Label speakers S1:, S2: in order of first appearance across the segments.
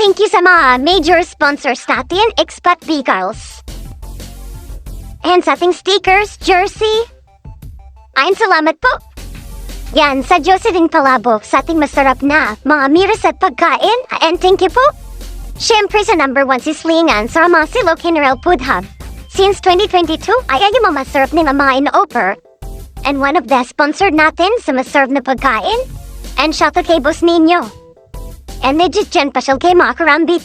S1: thank you sa mga major sponsors natin, Expat Vehicles. And sa ating stickers, jersey. Ayun, salamat po. Yan, sa Jocelyn Palabok sa ating masarap na mga miras at pagkain. And thank you po. Siyempre sa number one si Slingan sa mga silo General Food Hub. Since 2022 ay ay mga masarap nila mga in-offer. And one of the sponsored natin sa masarap na pagkain. And shout out kay Boss Ninyo. Kay mga karambit.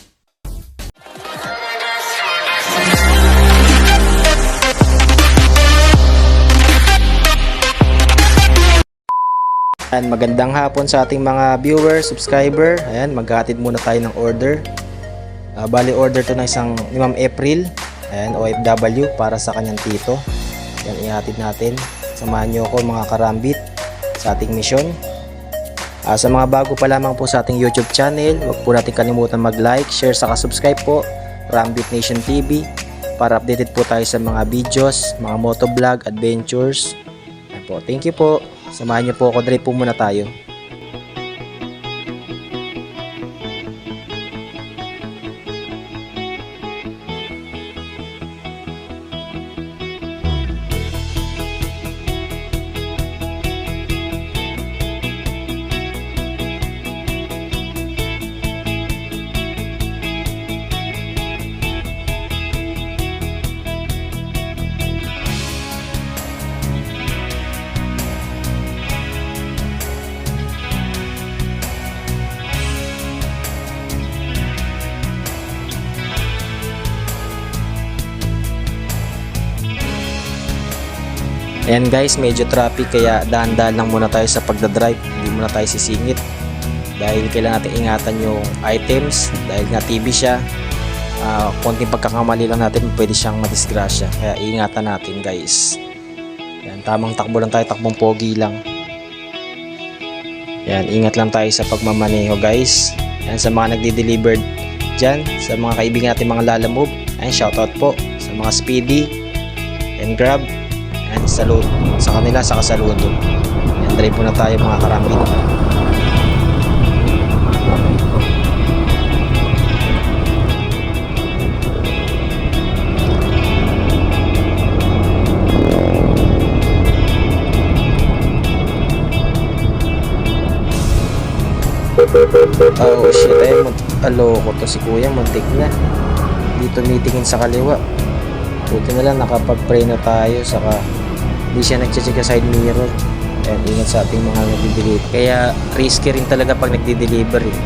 S2: Ayan, magandang hapon sa ating mga viewer, subscriber. Ayan, maghatid muna tayo ng order. Ah, bali order to ng isang ni Ma'am April. Ayan, OFW para sa kanyang tito. Ayan, ihatid natin. Samahan niyo ako mga karambit sa ating misyon. Ah, sa mga bago pa lamang po sa ating YouTube channel, huwag po natin kalimutan mag-like, share, saka subscribe po. Rambit Nation TV para updated po tayo sa mga videos, mga motovlog, adventures. Ayan po, thank you po. Samahan niyo po ako, drive po muna tayo. Ayan guys, medyo traffic kaya dahan-dahan lang muna tayo sa pagdadrive. Hindi muna tayo sisingit. Dahil kailangan natin ingatan yung items. Dahil nga TV siya. ah, konting pagkakamali lang natin, pwede siyang madisgrasya. Kaya ingatan natin guys. Ayan, tamang takbo lang tayo, takbong pogi lang. Ayan, ingat lang tayo sa pagmamaneho guys. Ayan, sa mga nagdi-delivered dyan, sa mga kaibigan natin mga lalamove. Ayan, shoutout po sa mga speedy and grab and salute sa kanila sa kasaludo. And drive po na tayo mga karambit oh shit. Ay mag aloko to si kuya. Muntik na. Dito meetingin sa kaliwa buti na lang nakapag-pray na tayo saka hindi siya nagche-check sa side mirror. And ingat sa ating mga nagdi-deliver. Kaya risky rin talaga pag nagdi-deliver eh.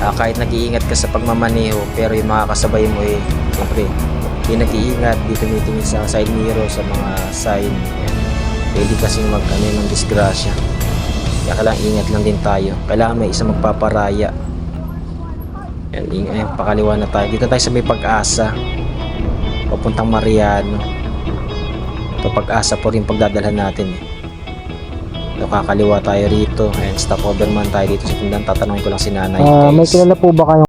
S2: Ah, kahit nag-iingat ka sa pagmamaneho pero yung mga kasabay mo eh siyempre hindi nag-iingat di tumitingin sa side mirror sa mga sign. Ayan. pwede kasi mag ano, ng disgrasya kaya kailangan ingat lang din tayo. Kailangan may isa magpaparaya. Yan, ing- ayan, pakaliwa na tayo. Dito tayo sa may pag-asa papuntang Mariano ito pag-asa po rin pagdadalhan natin eh. Ito, kakaliwa tayo rito and stopover man tayo dito sa tindahan tatanungin ko lang si nanay
S3: Ah, may
S2: guys.
S3: kilala po ba kayong